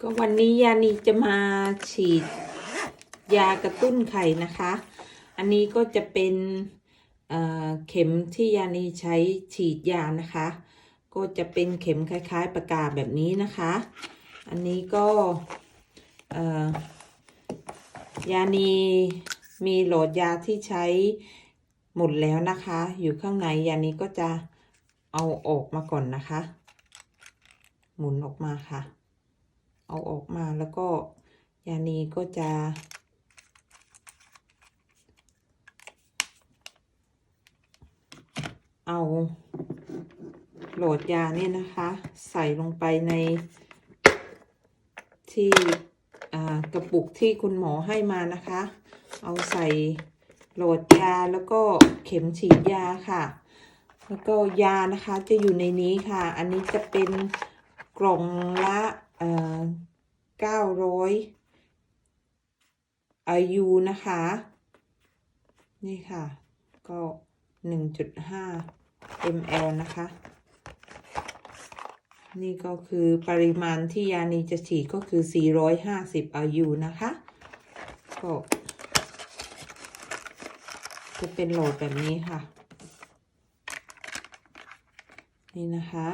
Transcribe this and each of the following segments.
ก็วันนี้ยานีจะมาฉีดยากระตุ้นไข่นะคะ อันนี้ก็จะเป็นเเข็มที่ยานีใช้ฉีดยานะคะ ก็จะเป็นเข็มคล้ายๆประกาศแบบนี้นะคะ อันนี้ก็ยานีมีโหลดยาที่ใช้หมดแล้วนะคะ อยู่ข้างในยานีก็จะเอาออกมาก่อนนะคะ หมุนออกมาค่ะ เอาออกมาแล้วก็ยานีก็จะ เอาโหลดยาเนี่ยนะคะ ใส่ลงไปในที่กระปุกที่คุณหมอให้มานะคะ เอาใส่โหลดยาแล้วก็เข็มฉีดยาค่ะ แล้วก็ยานะคะจะอยู่ในนี้ค่ะ อันนี้จะเป็นกล่องละ เอ่อเก้าร้อยอายุนะคะ นี่ค่ะ ก็หนึ่งจุดห้า ml นะคะ นี่ก็คือปริมาณที่ยานีจะฉีดก็คือ 450 IU นะคะ ก็จะเป็นโหลดแบบนี้ค่ะ นี่นะคะ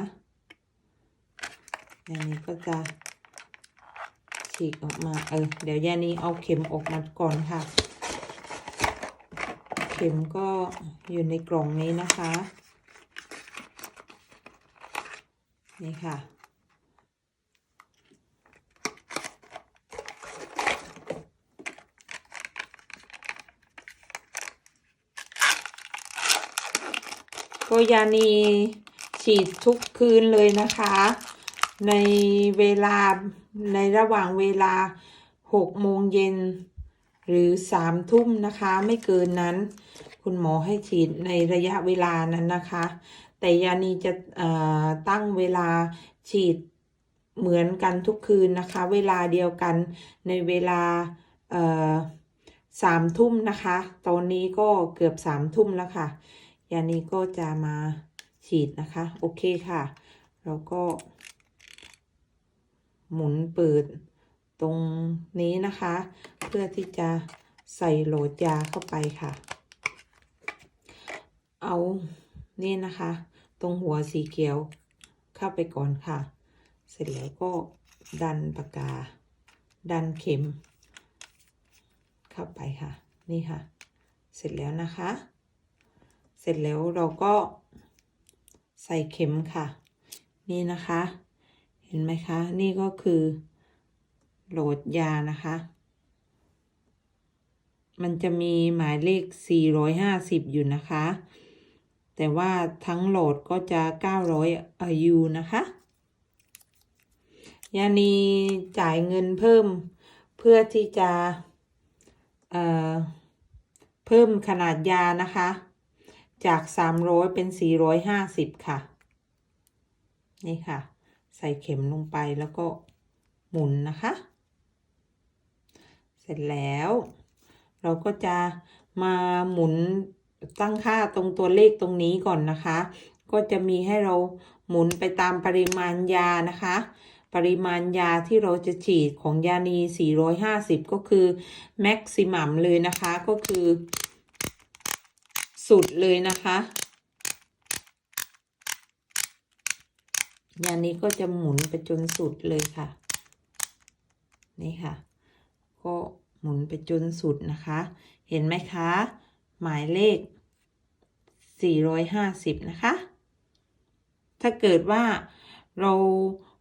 ยานี้ก็จะฉีกออกมาเออเดี๋ยวยานี้เอาเข็มออกมาก่อนค่ะ เข็มก็อยู่ในกล่องนี้นะคะ นี่ค่ะก็ยานีฉีดทุกคืนเลยนะคะ ในเวลาในระหว่างเวลาหกโมงเย็นหรือสามทุ่มนะคะไม่เกินนั้น คุณหมอให้ฉีดในระยะเวลานั้นนะคะ แต่ยานีจะตั้งเวลาฉีดเหมือนกันทุกคืนนะคะ เวลาเดียวกันในเวลาสามทุ่มนะคะ ตอนนี้ก็เกือบสามทุ่มแล้วค่ะยานีก็จะมาฉีดนะคะ โอเคค่ะ แล้วก็ หมุนเปิดตรงนี้นะคะ เพื่อที่จะใส่โหลดยาเข้าไปค่ะ เอานี่นะคะ ตรงหัวสีเขียวเข้าไปก่อนค่ะ เสร็จแล้วก็ดันปากกา ดันเข็ม เข้าไปค่ะ นี่ค่ะ เสร็จแล้วนะคะ เสร็จแล้วเราก็ใส่เข็มค่ะ นี่นะคะ เห็นไหมคะ นี่ก็คือโหลดยานะคะ มันจะมีหมายเลข 450 อยู่นะคะ แต่ว่าทั้งโหลดก็จะ 900 IU นะคะ ยานีจ่ายเงินเพิ่มเพื่อที่จะเอ่อเพิ่มขนาดยานะคะ จาก 300 เป็น 450 ค่ะ นี่ค่ะ ส่เข็มลงไปแล้วก็หมุนนะคะ เสร็จแล้ว เราก็จะมาหมุนตั้งค่าตรงตัวเลขตรงนี้ก่อนนะคะ ก็จะมีให้เราหมุนไปตามปริมาณยานะคะ ปริมาณยาที่เราจะฉีดของยานี 450 ก็คือแม็กซิมัมเลยนะคะก็คือ สุดเลยนะคะ ยานี้ก็จะหมุนไปจนสุดเลยค่ะ นี่ค่ะ ก็หมุนไปจนสุดนะคะ เห็นไหมคะ หมายเลข 450 นะคะ ถ้าเกิดว่าเรา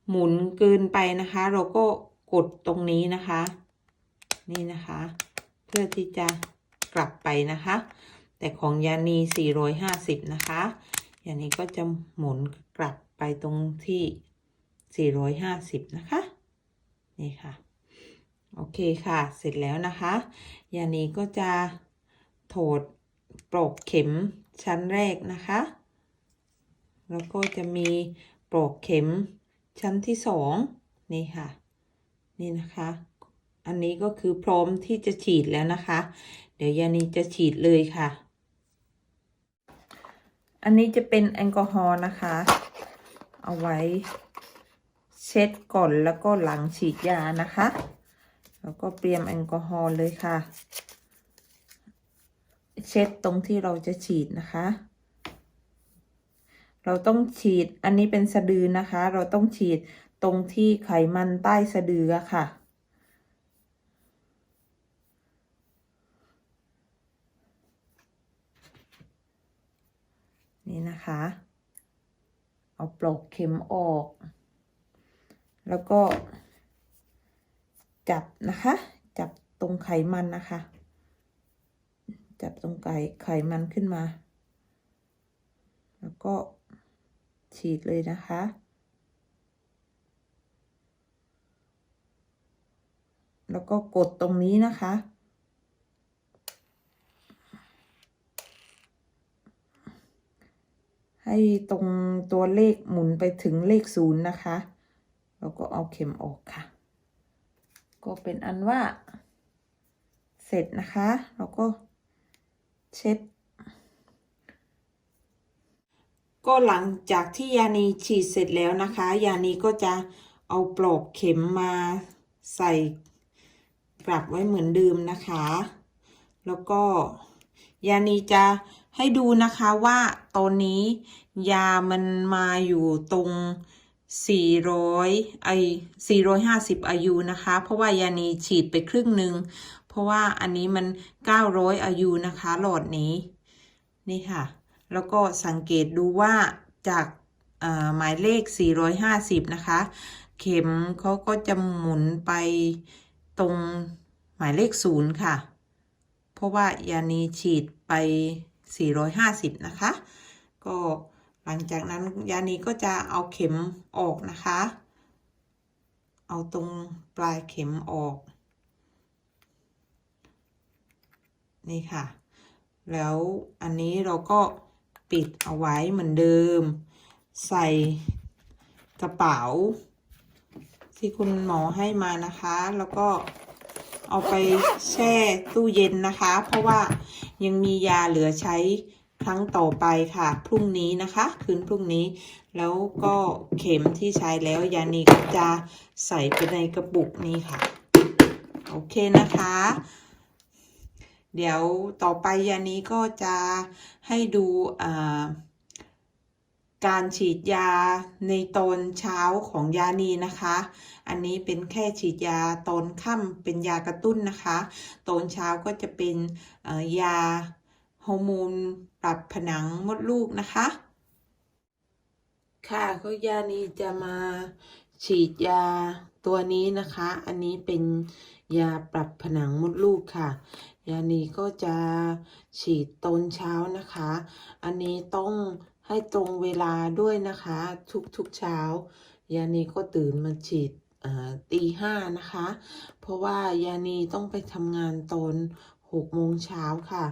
หมุนเกินไปนะคะ เราก็กดตรงนี้นะคะ นี่นะคะ เพื่อที่จะกลับไปนะคะ แต่ของยานี 450 นะคะยานีก็จะหมุนกลับ ไปตรงที่ 450 นะคะ นี่ค่ะ โอเคค่ะ เสร็จแล้วนะคะ ยานีก็จะโถดปลอกเข็มชั้นแรกนะคะ แล้วก็จะมีปลอกเข็มชั้นที่สองนี่ค่ะ นี่นะคะ อันนี้ก็คือพร้อมที่จะฉีดแล้วนะคะ เดี๋ยวยานีจะฉีดเลยค่ะ อันนี้จะเป็นแอลกอฮอล์นะคะ เอาไว้ เช็ดก่อนแล้วก็หลังฉีดยานะคะ แล้วก็เตรียมแอลกอฮอล์เลยค่ะ เช็ดตรงที่เราจะฉีดนะคะ เราต้องฉีดอันนี้เป็นสะดือนะคะ เราต้องฉีดตรงที่ไขมันใต้สะดือค่ะนี่นะคะ เอาปลอกเข็มออก แล้วก็ จับนะคะ จับตรงไขมันนะคะ จับตรงไก่ไขมันขึ้นมา แล้วก็ฉีดเลยนะคะแล้วก็กดตรงนี้นะคะ ให้ตรงตัวเลขหมุนไปถึงเลขศูนย์นะคะแล้วก็เอาเข็มออกค่ะ ก็เป็นอันว่า เสร็จนะคะแล้วก็เช็ด ก็หลังจากที่ยานีฉีดเสร็จแล้วนะคะ ยานีก็จะเอาปลอกเข็มมาใส่กลับไว้เหมือนเดิมนะคะ แล้วก็ยานีจะ ให้ดูนะคะว่าตอนนี้ ยามันมาอยู่ตรง 400ไอ450 อายุนะคะ เพราะว่ายานีฉีดไปครึ่งหนึ่งเพราะว่าอันนี้มัน 900 อายุนะคะ หลอดนี้ นี่ค่ะ แล้วก็สังเกตดูว่าจากหมายเลข 450 นะคะ เข็มเขาก็จะหมุนไปตรงหมายเลขศูนย์ค่ะ เพราะว่ายานีฉีดไป 450 นะคะ ก็หลังจากนั้นยานีก็จะเอาเข็มออกนะคะ เอาตรงปลายเข็มออก นี่ค่ะ แล้วอันนี้เราก็ปิดเอาไว้เหมือนเดิม ใส่กระเป๋าที่คุณหมอให้มานะคะ แล้วก็ เอาไปแช่ตู้เย็นนะคะ เพราะว่ายังมียาเหลือใช้ครั้งต่อไปค่ะ พรุ่งนี้นะคะ คืนพรุ่งนี้ แล้วก็เข็มที่ใช้แล้วยานีก็จะใส่ไปในกระปุกนี้ค่ะ โอเคนะคะ เดี๋ยวต่อไปยานี้ก็จะให้ดูการฉีดยาในตอนเช้าของยานีนะคะ อันนี้เป็นแค่ฉีดยาตอนค่ำเป็นยากระตุ้นนะคะ ตอนเช้าก็จะเป็นยาฮอร์โมนปรับผนังมดลูกนะคะ ค่ะก็ยานีจะมาฉีดยาตัวนี้นะคะ อันนี้เป็นยาปรับผนังมดลูกค่ะ ยานีก็จะฉีดตอนเช้านะคะ อันนี้ต้องให้ตรงเวลาด้วยนะคะ ทุกๆเช้า ยานีก็ตื่นมาฉีด ตีห้านะคะ เพราะว่ายานีต้องไปทำงานตอนหกโมงเช้าค่ะ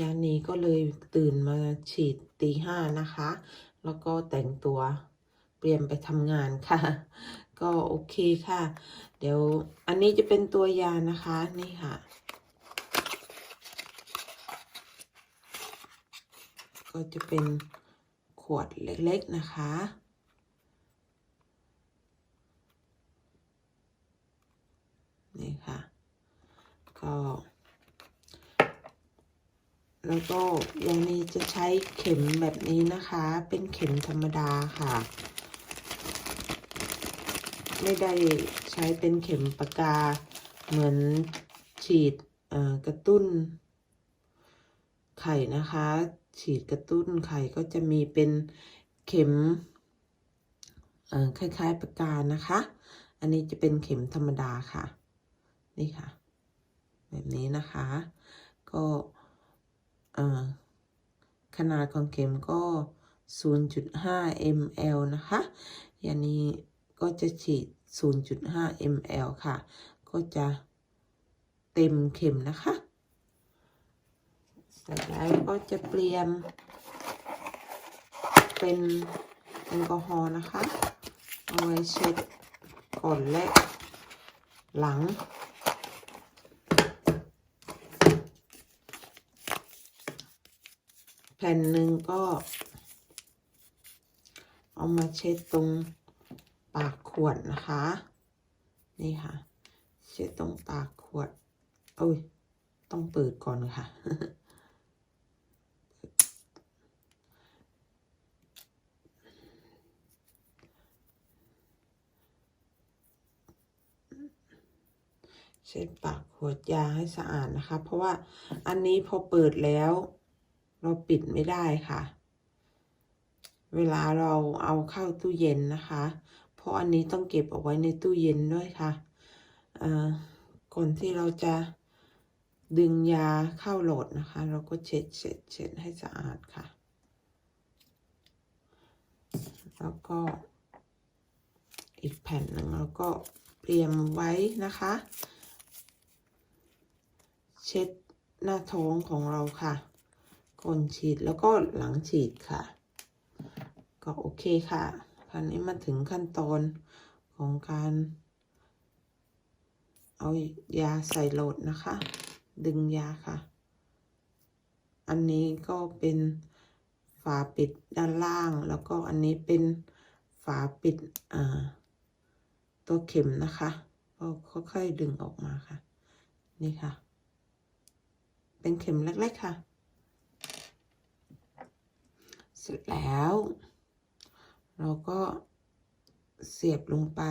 ยานีก็เลยตื่นมาฉีดตีห้านะคะ แล้วก็แต่งตัวเตรียมไปทำงานค่ะ ก็โอเคค่ะ เดี๋ยวอันนี้จะเป็นตัวยานะคะนี่ค่ะ ก็จะเป็นขวดเล็กๆนะคะ นี่ค่ะ ก็ แล้วก็ยานีจะใช้เข็มแบบนี้นะคะ เป็นเข็มธรรมดาค่ะ ไม่ได้ใช้เป็นเข็มปากกา เหมือนฉีดกระตุ้น ไข่นะคะ ฉีดกระตุ้นไข่ก็จะมีเป็นเข็มคล้ายๆปากกานะคะ อันนี้จะเป็นเข็มธรรมดาค่ะ นี่ค่ะ แบบนี้นะคะ ก็ขนาดของเข็มก็ 0.5 ml นะคะอย่างนี้ก็จะฉีด 0.5 ml ค่ะ ก็จะเต็มเข็มนะคะเสร็จแล้วก็จะเปลี่ยน เป็นแอลกอฮอล์นะคะ เอาไว้เช็ดก่อนและหลัง แผ่นหนึ่งก็ เอามาเช็ดตรงปากขวดนะคะ นี่ค่ะ เช็ดตรงปากขวดโอ้ย ต้องเปิดก่อนค่ะ เช็ดปากขวดยาให้สะอาดนะคะ เพราะว่าอันนี้พอเปิดแล้ว เราปิดไม่ได้ค่ะ เวลาเราเอาเข้าตู้เย็นนะคะ เพราะอันนี้ต้องเก็บเอาไว้ในตู้เย็นด้วยค่ะก่อนที่เราจะดึงยาเข้าโหลดนะคะ เราก็เช็ดเช็ดเช็ดให้สะอาดค่ะ แล้วก็อีกแผ่นหนึ่งเราก็เตรียมไว้นะคะ เช็ดหน้าท้องของเราค่ะ ก่อนฉีดแล้วก็หลังฉีดค่ะ ก็โอเคค่ะคราวนี้มาถึงขั้นตอนของการ เอายาใส่โหลดนะคะ ดึงยาค่ะ อันนี้ก็เป็นฝาปิดด้านล่าง แล้วก็อันนี้เป็นฝาปิดตัวเข็มนะคะก็ค่อยๆดึงออกมาค่ะ นี่ค่ะ เป็นเข็มเล็กๆค่ะ เสร็จแล้ว เราก็เสียบลงไป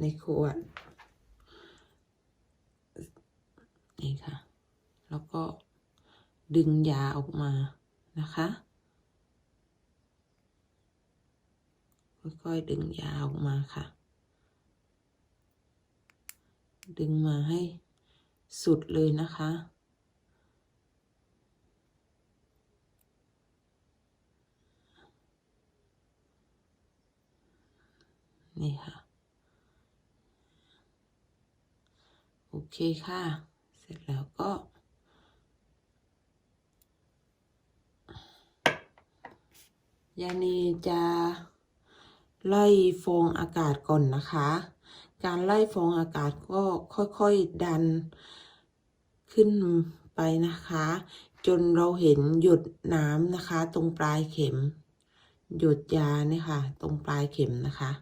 ในขวดนี่ค่ะ แล้วก็ดึงยาออกมานะคะ ค่อยๆดึงยาออกมาค่ะ ดึงมาให้สุดเลยนะคะ นี่ค่ะ โอเคค่ะ เสร็จแล้วก็ ยานีจะไล่ฟองอากาศก่อนนะคะ การไล่ฟองอากาศก็ค่อยๆดันขึ้นไปนะคะ จนเราเห็นหยดน้ำนะคะ ตรงปลายเข็ม หยดยาเนี่ยค่ะ ตรงปลายเข็มนะคะ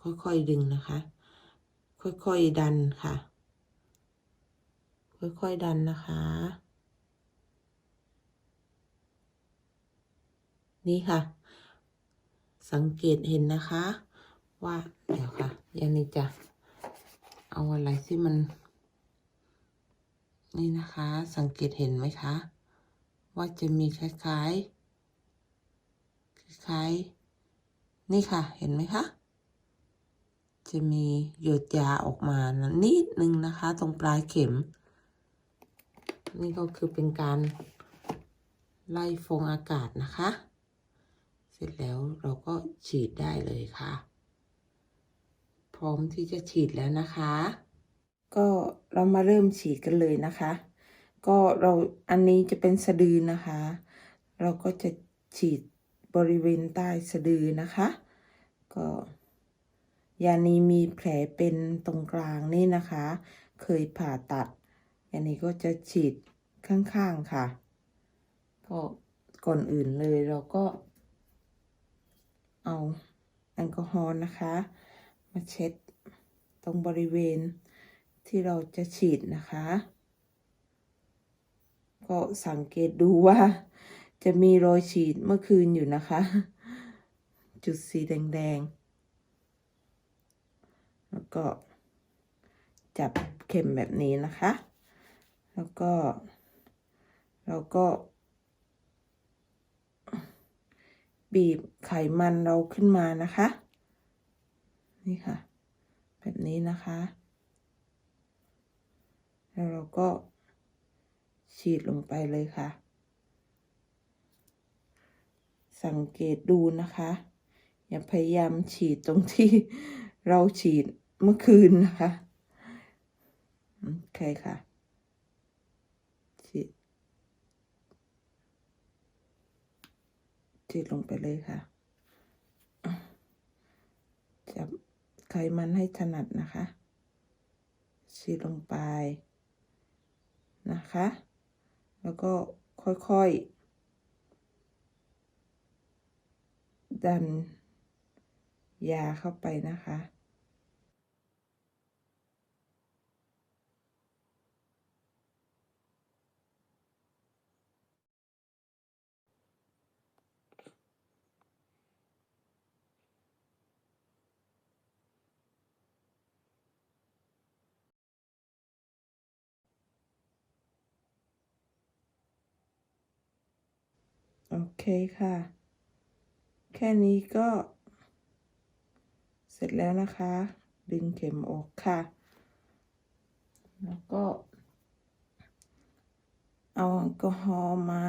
ค่อยๆดึงนะคะ ค่อยๆดันค่ะ ค่อยๆดันนะคะ นี่ค่ะ สังเกตเห็นนะคะ ว่าเดี๋ยวค่ะยานิจะเอาอะไรที่มัน นี่นะคะ สังเกตเห็นไหมคะ ว่าจะมีคล้ายๆคล้ายๆนี่ค่ะ เห็นไหมคะ จะมีหยดยาออกมานะนิดนึงนะคะ ตรงปลายเข็ม นี่ก็คือเป็นการไล่ฟองอากาศนะคะ เสร็จแล้วเราก็ฉีดได้เลยค่ะ พร้อมที่จะฉีดแล้วนะคะ ก็เรามาเริ่มฉีดกันเลยนะคะ ก็เราอันนี้จะเป็นสะดือนะคะ เราก็จะฉีดบริเวณใต้สะดือนะคะ ก็ ยานีมีแผลเป็นตรงกลางนี่นะคะ เคยผ่าตัด ยานีก็จะฉีดข้างๆค่ะ ก็ก่อนอื่นเลยเราก็ เอาแอลกอฮอล์นะคะ มาเช็ดตรงบริเวณที่เราจะฉีดนะคะ ก็สังเกตดูว่า จะมีรอยฉีดเมื่อคืนอยู่นะคะ จุดสีแดงๆ แล้วก็จับเข็มแบบนี้นะคะ แล้วก็เราก็ บีบไขมันเราขึ้นมานะคะ นี่ค่ะ แบบนี้นะคะ แล้วเราก็ฉีดลงไปเลยค่ะ สังเกตดูนะคะ อย่าพยายามฉีดตรงที่เราฉีด เมื่อคืนนะคะโอเคค่ะฉีดฉีดลงไปเลยค่ะ จับไขมันให้ถนัดนะคะฉีดลงไปนะคะ แล้วก็ค่อยๆ ดันยาเข้าไปนะคะ เคค่ะ แค่นี้ก็ เสร็จแล้วนะคะ ดึงเข็มออกค่ะ แล้วก็ เอาแอลกอฮอล์มา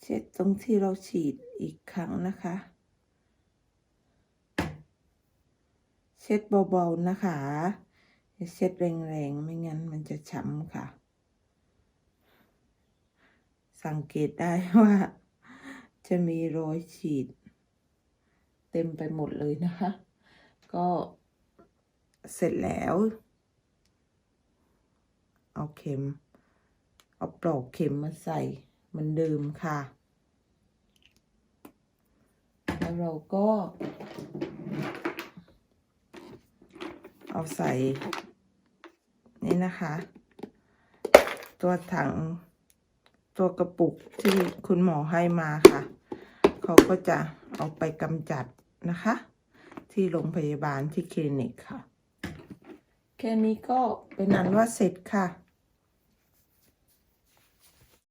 เช็ดตรงที่เราฉีดอีกครั้งนะคะ เช็ดเบาๆนะคะเช็ดแรงๆ ไม่งั้นมันจะช้ำค่ะ สังเกตได้ว่า จะมีรอยฉีด เต็มไปหมดเลยนะคะ ก็เสร็จแล้ว เอาเข็ม เอาปลอกเข็มมาใส่เหมือนเดิมค่ะ แล้วเราก็ เอาใส่ นี่นะคะ ตัวถัง ตัวกระปุกที่คุณหมอให้มาค่ะ เขาก็จะเอาไปกำจัดนะคะ ที่โรงพยาบาลที่คลินิกค่ะ แค่นี้ก็เป็นอันว่าเสร็จค่ะ